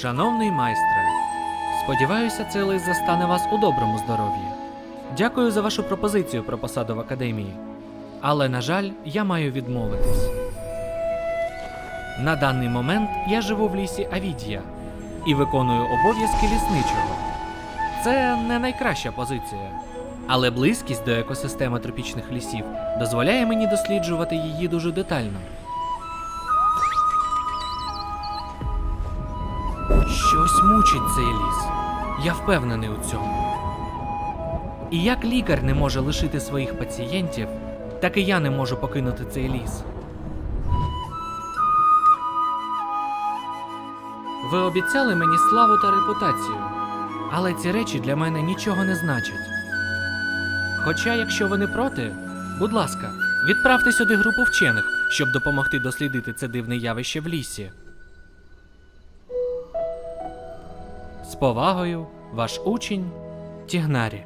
Шановний майстре, сподіваюся, цей лист застане вас у доброму здоров'ї. Дякую за вашу пропозицію про посаду в академії. Але, на жаль, я маю відмовитись. На даний момент я живу в лісі Авідія і виконую обов'язки лісничого. Це не найкраща позиція. Але близькість до екосистеми тропічних лісів дозволяє мені досліджувати її дуже детально. Щось мучить цей ліс. Я впевнений у цьому. І як лікар не може лишити своїх пацієнтів, так і я не можу покинути цей ліс. Ви обіцяли мені славу та репутацію, але ці речі для мене нічого не значать. Хоча, якщо ви не проти, будь ласка, відправте сюди групу вчених, щоб допомогти дослідити це дивне явище в лісі. З повагою, ваш учень Тігнарі.